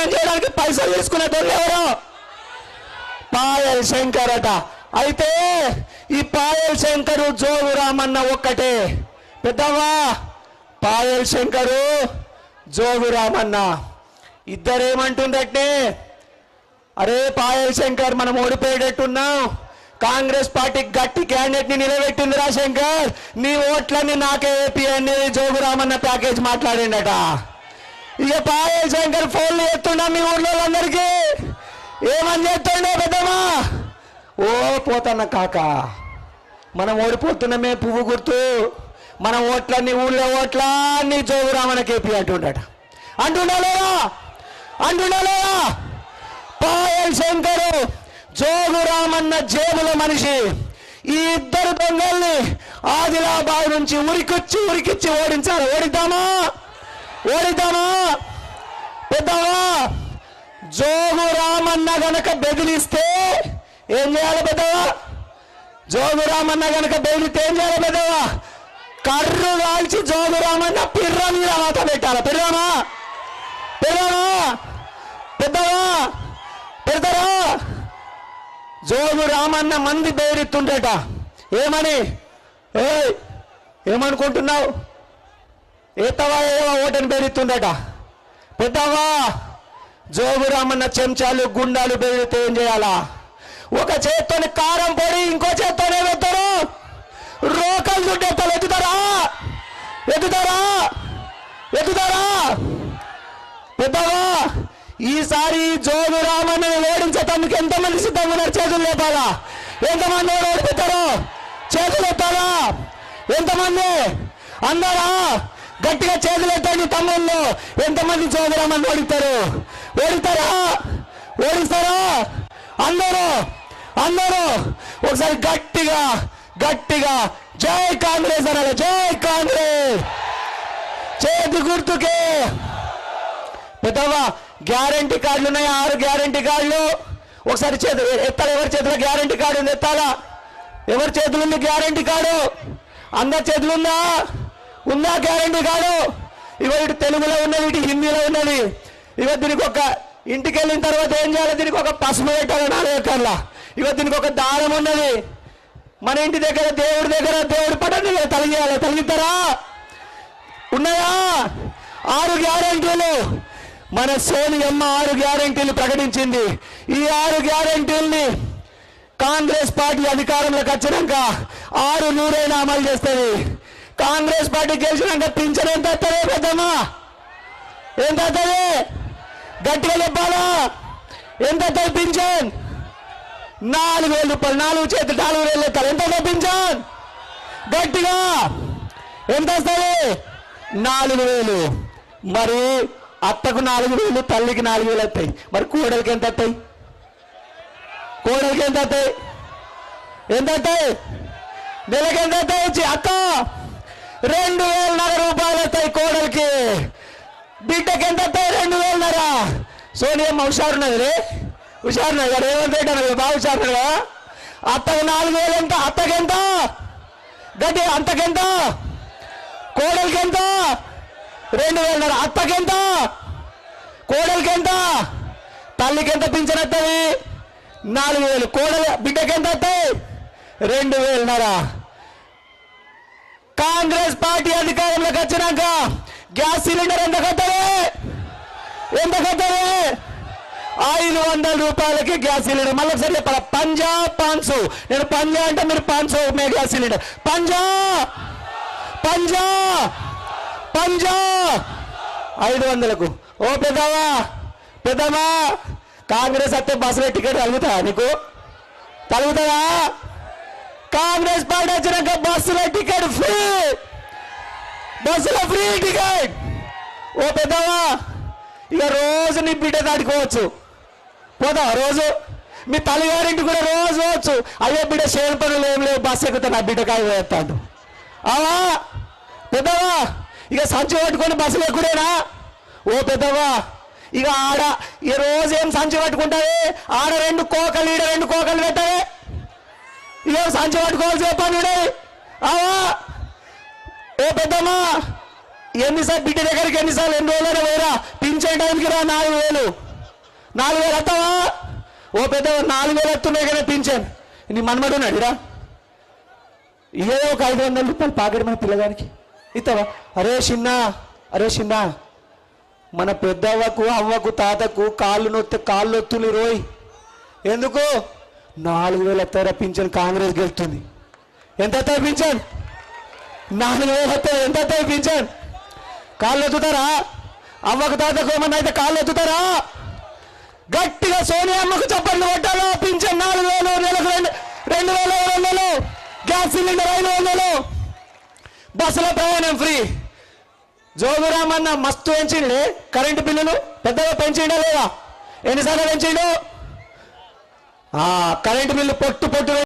Development చేయడానికి పైసలు తీసుకునే దొంగ ఎవరు? పాయల్ శంకర్ అట. అయితే ఈ పాయల్ శంకరు జోగు రామన్న ఒక్కటే. పెద్దవా పాయల్ శంకరు జోగు రామన్న. ఇద్దరేమంటుండటే అరే పాయల్ శంకర్ మనం ఓడిపోయేటట్టున్నాం. కాంగ్రెస్ పార్టీ గట్టి క్యాండిడేట్ని నిలబెట్టిందిరా శంకర్. నీ ఓట్లన్నీ నాకే ఏపీ అని జోగురామన్న ప్యాకేజ్ మాట్లాడిండట. ఇక పాయల్ శంకర్ ఫోన్లు ఎత్తుండా మీ ఊర్లో అందరికీ ఏమని చెప్తుండే పెద్దమ్మా? ఓ పోతన్న కాక మనం ఓడిపోతున్నామే పువ్వు గుర్తు మన ఓట్లన్నీ ఊళ్ళో ఓట్లన్నీ జోగురామన్నకి కేపీ అంటుండట. అంటుండా లేదా? లేదా? పాయల్ శంకరు జోగురామన్న జేబుల మనిషి. ఈ ఇద్దరు దొంగల్ని ఆదిలాబాద్ నుంచి ఉరికొచ్చి ఉరికిచ్చి ఓడించాలి. ఓడిద్దామా? ఓడిద్దామా? పెద్దవా జోగు రామన్న గనక బెదిరిస్తే ఏం చేయాలి పెద్దవా? జోగు రామన్న గనక బెదిరిస్తే ఏం చేయాలి పెద్దవా? కర్రు కాల్చి జోగు రామన్న పిర్ర మీద వాత పెట్టాలి? పెడదామా? పెడదామా? పెద్దవా? పెడతారా? జోగు రామన్న మంది బెదిరిస్తుండట. ఏమని? ఏ ఏమనుకుంటున్నావు? ఏతవా ఏవా ఓటని బెదిరిస్తుండట పెద్దవా జోగు రామన్న చెంచాలు గుండాలు బెదిరితే ఏం చేయాలా? ఒక చేత్తోని కారం పొడి ఇంకో చేత్తోనే ఎత్తారు రోకలు చుట్టేస్తారు ఎత్తుతారా? ఎత్తుతారా? ఎత్తుతారా? పెద్దవా ఈసారి జోగు ఓడించే తమకు ఎంతమంది సిద్ధంగా ఉన్నారు? చేతులు లేపాలా? ఎంతమంది ఓడిపోతారు చేతులు ఎత్తాలా? ఎంతమంది? అందరా? గట్టిగా చేతులు ఎత్తండి తమ్ముళ్ళు. ఎంతమంది జోగు ఓడితారు ఓడితారా ఓడిస్తారా? ఓడిస్తారా? అందరూ అందరూ ఒకసారి గట్టిగా గట్టిగా జై కాంగ్రెస్ అనాలి. జై కాంగ్రెస్. చేతి గుర్తుకే. పెద్దవా గ్యారంటీ కార్డులు ఉన్నాయి. ఆరు గ్యారంటీ కార్డులు. ఒకసారి చేతులు ఎత్తాలి? ఎవరి చేతిలో గ్యారంటీ కార్డు ఉంది? ఎత్తాలా? ఎవరి చేతులు ఉంది గ్యారంటీ కార్డు? అందరి చేతులు ఉందా? ఉందా గ్యారంటీ కాదు? ఇగో ఇటు తెలుగులో ఉన్నది ఇటు హిందీలో ఉన్నది. ఇగో దీనికి ఒక ఇంటికి వెళ్ళిన తర్వాత ఏం చేయాలి? దీనికి ఒక పసుపు పెట్టాలి నాలుగు ఎక్కర్లా ఇగో దీనికి ఒక దారం ఉన్నది. మన ఇంటి దగ్గర దేవుడి దగ్గర దేవుడి పడండి తలిగేయాలి. తలిగిస్తారా ఉన్నాయా? ఆరు గ్యారెంటీలు. మన సోనియమ్మ ఆరు గ్యారెంటీలు ప్రకటించింది. ఈ ఆరు గ్యారెంటీల్ని కాంగ్రెస్ పార్టీ అధికారంలోకి వచ్చినాక ఆరు నూరైనా అమలు చేస్తుంది. కాంగ్రెస్ పార్టీ గెలిచినాక పింఛన్ ఎంత వస్తుంది పెద్దమ్మా? ఎంత వస్తుంది? గట్టిగా చెప్పాలా? ఎంత వస్తుంది పింఛన్? నాలుగు వేల రూపాయలు నాలుగు చేతులు నాలుగు వేలు ఎత్తాలి ఎంత వస్తుంది పింఛన్? గట్టిగా. ఎంత వస్తుంది? నాలుగు వేలు. మరి అత్తకు నాలుగు వేలు తల్లికి నాలుగు వేలు వస్తాయి. మరి కోడలికి ఎంత వస్తాయి? కోడలికి ఎంత వస్తాయి? ఎంత వస్తాయి? నెలకి ఎంత వస్తాయి? వచ్చి అక్క! రెండు వేలన్నర రూపాయలు వస్తాయి కోడలికి. బిడ్డకి ఎంత వస్తాయి రెండు వేలన్నర. సోనియమ్మ హుషారున్నది రే. హుషారున్నది కదా? రేవంత్ రెడ్డి అన్నది బాగా హుషారున్నది అత్తకు నాలుగు వేలు ఎంత అత్తకెంత? ఎంత అంతకెంత? కోడలికి ఎంత రెండు వేలన్నర. అత్తకి ఎంత కోడలికి ఎంత తల్లికి ఎంత పింఛన్ వస్తుంది నాలుగు వేలు. కోడలు బిడ్డకి ఎంత వస్తాయి రెండు వేలున్నర. కాంగ్రెస్ పార్టీ అధికారంలోకి వచ్చినాక గ్యాస్ సిలిండర్ ఎంత కట్టలే? ఎంత కట్టలే? ఐదు వందల రూపాయలకి గ్యాస్ సిలిండర్. మళ్ళీ ఒకసారి చెప్పాలి? పంజాబ్ పాన్సు. నేను పంజా అంటే మీరు పాన్సు మే గ్యాస్ సిలిండర్. పంజా! పంజా! పంజా! ఐదు వందలకు. ఓ పెద్దవా పెద్దమా కాంగ్రెస్ వస్తే బస్సులో టికెట్ కలుగుతాయా నీకు? కలుగుతాయా కాంగ్రెస్ పార్టీ వచ్చినాక బస్సులో టికెట్ బస్సులో ఫ్రీ టికెట్. ఓ పెద్దవా ఇక రోజు నీ బిడ్డ దాటుకోవచ్చు పోదా రోజు? మీ తల్లిగారింటి కూడా రోజు పోవచ్చు. అయ్యో బిడ్డ చేను పనులు ఏం లేవు బస్సు ఎక్కుతా నా బిడ్డకాయ వేస్తాడు అవా పెద్దవా ఇక సంచి పట్టుకొని బస్సులు ఎక్కుడేనా? ఓ పెద్దవా ఇక ఆడ ఈ రోజు ఏం సంచి పట్టుకుంటావే? ఆడ రెండు కోకలు ఈడ రెండు కోకలు పెట్టవే. ఇక సంచి పట్టుకోవాల్సి చెప్పాను అవా ఓ పెద్దమ్మా? ఎన్నిసార్లు బిడ్డ దగ్గరికి ఎన్నిసార్లు ఎన్ని రోజులైనా పోయిరా పింఛన్ టైంకి రా నాలుగు వేలు. నాలుగు వేలు వస్తావా ఓ పెద్ద నాలుగు వేలు వస్తున్నాయి కదా పింఛన్. నీ మనమడు ఉన్నాడురా ఏ ఒక ఐదు వందల రూపాయలు పాకెట్ మన పిల్లగానికి ఇస్తావా? అరే చిన్న అరే చిన్న. మన పెద్దవ్వకు అవ్వకు తాతకు కాళ్ళు నొత్తి కాళ్ళు నొత్తులు రోయ్. ఎందుకు? నాలుగు వేలు వస్తారా పింఛన్? కాంగ్రెస్ గెలుతుంది ఎంత వస్తాయి పింఛన్? నాలుగు వేలు ఎంత తెప్పించాను కాళ్ళు ఎత్తుతారా అవ్వకు తాతకు ఏమన్నా అయితే కాళ్ళు ఎత్తుతారా గట్టిగా సోనియా అమ్మకు చప్పట్లు కొట్టాలో? పింఛన్ నాలుగు వేలు నెలకు రెండు రెండు వేల ఐదు వందలు. గ్యాస్ సిలిండర్ ఐదు వందలు. బస్సులో ప్రయాణం ఫ్రీ. జోగురామన్న మస్తు పెంచిండే. కరెంటు బిల్లులు పెద్దగా పెంచిండా లేదా? ఎన్నిసార్లు పెంచిండు? ఆ, కరెంటు బిల్లు పొట్టు పొట్టు